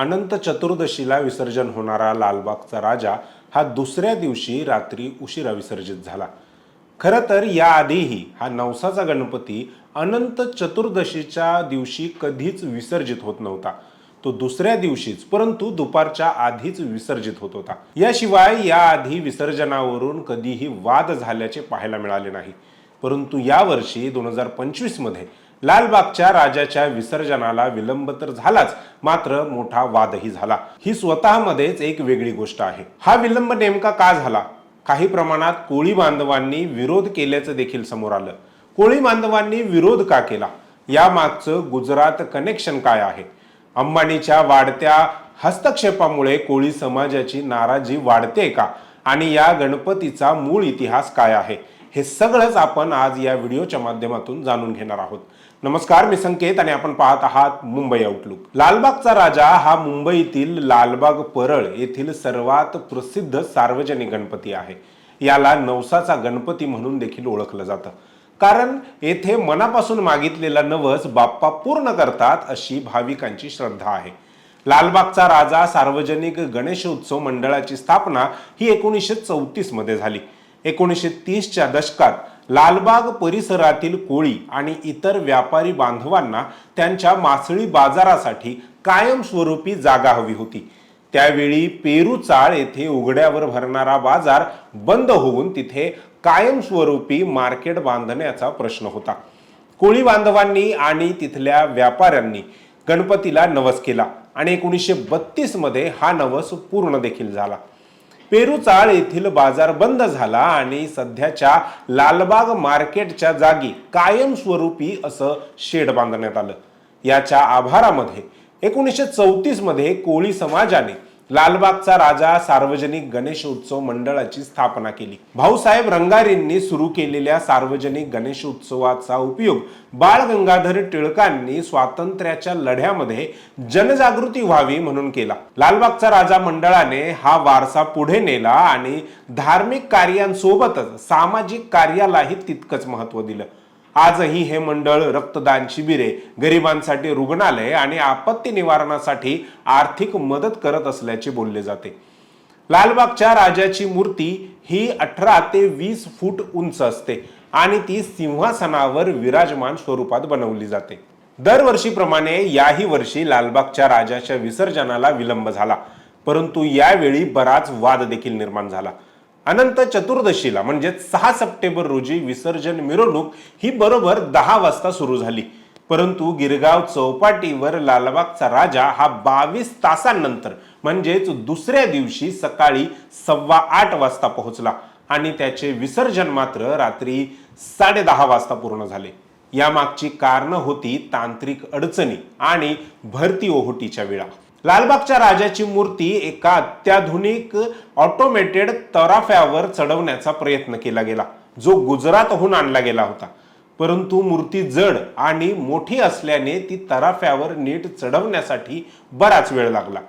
अनंत चतुर्दशीला विसर्जन होणारा लालबागचा राजा हा दुसऱ्या दिवशी रात्री उशिरा विसर्जित झाला. खरं तर याआधीही हा नवसाचा गणपती अनंत चतुर्दशीच्या दिवशी कधीच विसर्जित होत नव्हता. तो दुसऱ्या दिवशीच परंतु दुपारच्या आधीच विसर्जित होत होता. याशिवाय याआधी विसर्जनावरून कधीही वाद झाल्याचे पाहायला मिळाले नाही. परंतु यावर्षी दोन हजार पंचवीसमध्ये लालबागच्या राजाच्या विसर्जनाला विलंब तर झालाच मात्र मोठा वादही झाला. ही स्वतःमध्येच एक वेगळी गोष्ट आहे. हा विलंब नेमका का झाला? काही प्रमाणात कोळी बांधवांनी विरोध केल्याचं देखील समोर आलं. कोळी बांधवांनी विरोध का केला? यामागचं गुजरात कनेक्शन काय आहे? अंबानीच्या वाढत्या हस्तक्षेपामुळे कोळी समाजाची नाराजी वाढते का? आणि या गणपतीचा मूळ इतिहास काय आहे? हे सगळंच आपण आज या व्हिडिओच्या माध्यमातून जाणून घेणार आहोत. नमस्कार मी संकेत आणि आपण पाहत आहात मुंबई आउटलुक लालबागचा राजा हा मुंबईतील लालबाग परळ येथील सर्वात प्रसिद्ध सार्वजनिक गणपती आहे. याला नवसाचा गणपती म्हणून देखील ओळखलं जातं. कारण येथे मनापासून मागितलेला नवस बाप्पा पूर्ण करतात अशी भाविकांची श्रद्धा आहे. लालबागचा राजा सार्वजनिक गणेशोत्सव मंडळाची स्थापना ही एकोणीसशे चौतीसमध्ये झाली. एकोणीसशे तीसच्या दशकात लालबाग परिसरातील कोळी आणि इतर व्यापारी बांधवांना त्यांच्या मासळी बाजारासाठी कायमस्वरूपी जागा हवी होती. त्यावेळी पेरूचाळ येथे उघड्यावर भरणारा बाजार बंद होऊन तिथे कायमस्वरूपी मार्केट बांधण्याचा प्रश्न होता. कोळी बांधवांनी आणि तिथल्या व्यापाऱ्यांनी गणपतीला नवस केला आणि एकोणीसशे बत्तीसमध्ये हा नवस पूर्ण देखील झाला. पेरूचाळ येथील बाजार बंद झाला आणि सध्याच्या लालबाग मार्केटच्या जागी कायमस्वरूपी असं शेड बांधण्यात आलं. याच्या आभारामध्ये एकोणीसशे चौतीसमध्ये कोळी समाजाने लालबागचा राजा सार्वजनिक गणेशोत्सव मंडळाची स्थापना केली. भाऊसाहेब रंगारींनी सुरू केलेल्या सार्वजनिक गणेशोत्सवाचा उपयोग बाळ गंगाधर टिळकांनी स्वातंत्र्याच्या लढ्यामध्ये जनजागृती व्हावी म्हणून केला. लालबागचा राजा मंडळाने हा वारसा पुढे नेला आणि धार्मिक कार्यांसोबतच सामाजिक कार्यालाही तितकंच महत्त्व दिलं. आजही हे मंडळ रक्तदान शिबिरे गरिबांसाठी रुग्णालय आणि आपत्ती निवारणासाठी आर्थिक मदत करत असल्याचे बोलले जाते. लालबागच्या राजाची मूर्ती ही अठरा ते वीस फूट उंच असते आणि ती सिंहासनावर विराजमान स्वरूपात बनवली जाते. दरवर्षीप्रमाणे याही वर्षी लालबागच्या राजाच्या विसर्जनाला विलंब झाला परंतु यावेळी बराच वाद देखील निर्माण झाला. अनंत चतुर्दशीला म्हणजे सहा सप्टेंबर रोजी विसर्जन मिरवणूक ही बरोबर दहा वाजता सुरू झाली. परंतु गिरगाव चौपाटीवर लालबागचा राजा हा बावीस तासांनंतर म्हणजेच दुसऱ्या दिवशी सकाळी सव्वा आठ वाजता पोहोचला आणि त्याचे विसर्जन मात्र रात्री साडेदहा वाजता पूर्ण झाले. यामागची कारणं होती तांत्रिक अडचणी आणि भरती ओहोटीच्या वेळा. लालबागच्या राजाची मूर्ती एका अत्याधुनिक ऑटोमेटेड तराफ्यावर चढवण्याचा प्रयत्न केला गेला. जो गुजरातहून आणला गेला होता. परंतु मूर्ती जड आणि मोठी असल्याने ती तराफ्यावर नीट चढवण्यासाठी बराच वेळ लागला.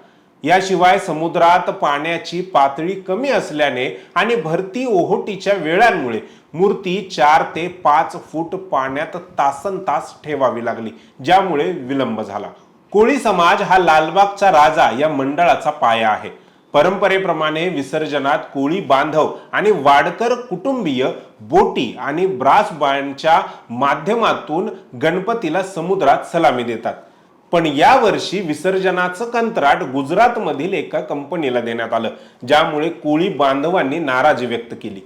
याशिवाय समुद्रात पाण्याची पातळी कमी असल्याने आणि भरती ओहोटीच्या वेळांमुळे मूर्ती चार ते पाच फूट पाण्यात तासन तास ठेवावी लागली ज्यामुळे विलंब झाला. कोळी समाज हा लालबागचा राजा या मंडळाचा पाया आहे. परंपरेप्रमाणे विसर्जनात कोळी बांधव आणि वाडकर कुटुंबीय बोटी आणि ब्रास बँडच्या माध्यमातून गणपतीला समुद्रात सलामी देतात. पण यावर्षी विसर्जनाचं कंत्राट गुजरातमधील एका कंपनीला देण्यात आलं ज्यामुळे कोळी बांधवांनी नाराजी व्यक्त केली.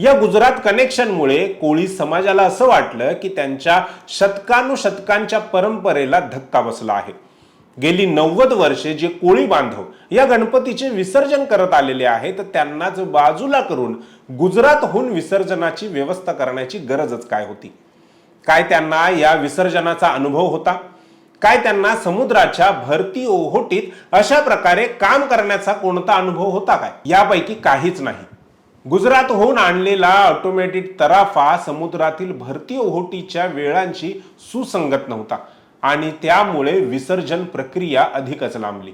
या गुजरात कनेक्शनमुळे कोळी समाजाला असं वाटलं की त्यांच्या शतकानुशतकांच्या परंपरेला धक्का बसला आहे. गेली नव्वद वर्षे जे कोळी बांधव या गणपतीचे विसर्जन करत आलेले आहेत त्यांनाच बाजूला करून गुजरातहून विसर्जनाची व्यवस्था करण्याची गरजच काय होती? काय त्यांना या विसर्जनाचा अनुभव होता? काय त्यांना समुद्राच्या भरती ओहोटीत अशा प्रकारे काम करण्याचा कोणता अनुभव होता काय? यापैकी काहीच नाही. गुजरातहून आणलेला ऑटोमॅटिक तराफा समुद्रातील भरती ओहोटीच्या वेळांशी सुसंगत नव्हता आणि त्यामुळे विसर्जन प्रक्रिया अधिकच लांबली.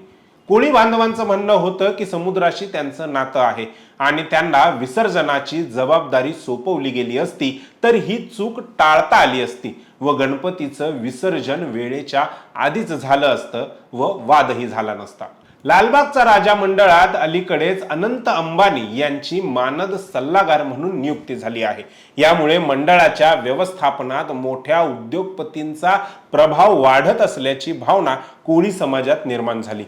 कोळी बांधवांचं म्हणणं होतं की समुद्राशी त्यांचं नातं आहे आणि त्यांना विसर्जनाची जबाबदारी सोपवली गेली असती तर ही चूक टाळता आली असती व गणपतीचं विसर्जन वेळेच्या आधीच झालं असतं व वादही झाला नसता. लालबागचा राजा मंडळात अलीकडेच अनंत अंबानी यांची मानद सल्लागार म्हणून नियुक्ती झाली आहे. यामुळे मंडळाच्या व्यवस्थापनात मोठ्या उद्योगपतींचा प्रभाव वाढत असल्याची भावना कोळी समाजात निर्माण झाली.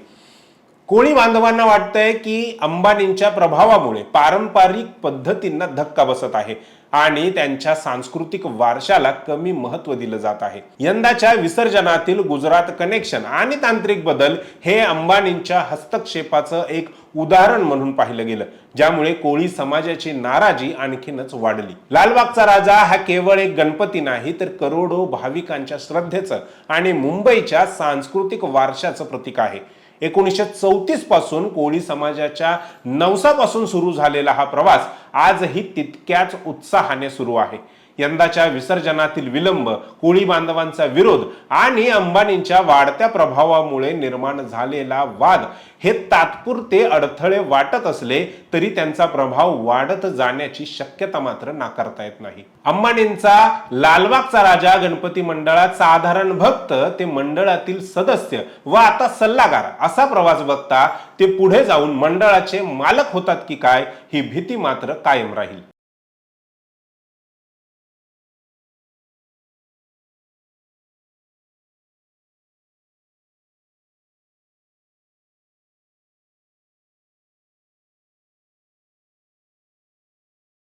कोळी बांधवांना वाटतंय की अंबानींच्या प्रभावामुळे पारंपरिक पद्धतींना धक्का बसत आहे आणि त्यांच्या सांस्कृतिक वारशाला कमी महत्त्व दिलं जात आहे. यंदाच्या विसर्जनातील गुजरात कनेक्शन आणि तांत्रिक बदल हे अंबानींच्या हस्तक्षेपाचं एक उदाहरण म्हणून पाहिलं गेलं ज्यामुळे कोळी समाजाची नाराजी आणखीनच वाढली. लालबागचा राजा हा केवळ एक गणपती नाही तर करोडो भाविकांच्या श्रद्धेचं आणि मुंबईच्या सांस्कृतिक वारशाचं प्रतीक आहे. एकोणीसशे चौतीसपासून कोळी समाजाच्या नवसापासून सुरू झालेला हा प्रवास आजही तितक्याच उत्साहाने सुरू आहे. यंदाच्या विसर्जनातील विलंब कोळी बांधवांचा विरोध आणि अंबानींच्या वाढत्या प्रभावामुळे निर्माण झालेला वाद हे तात्पुरते अडथळे वाटत असले तरी त्यांचा प्रभाव वाढत जाण्याची शक्यता मात्र नाकारता येत नाही. अंबानींचा लालबागचा राजा गणपती मंडळात साधारण भक्त ते मंडळातील सदस्य व आता सल्लागार असा प्रवास बघता ते पुढे जाऊन मंडळाचे मालक होतात की काय ही भीती मात्र कायम राहील.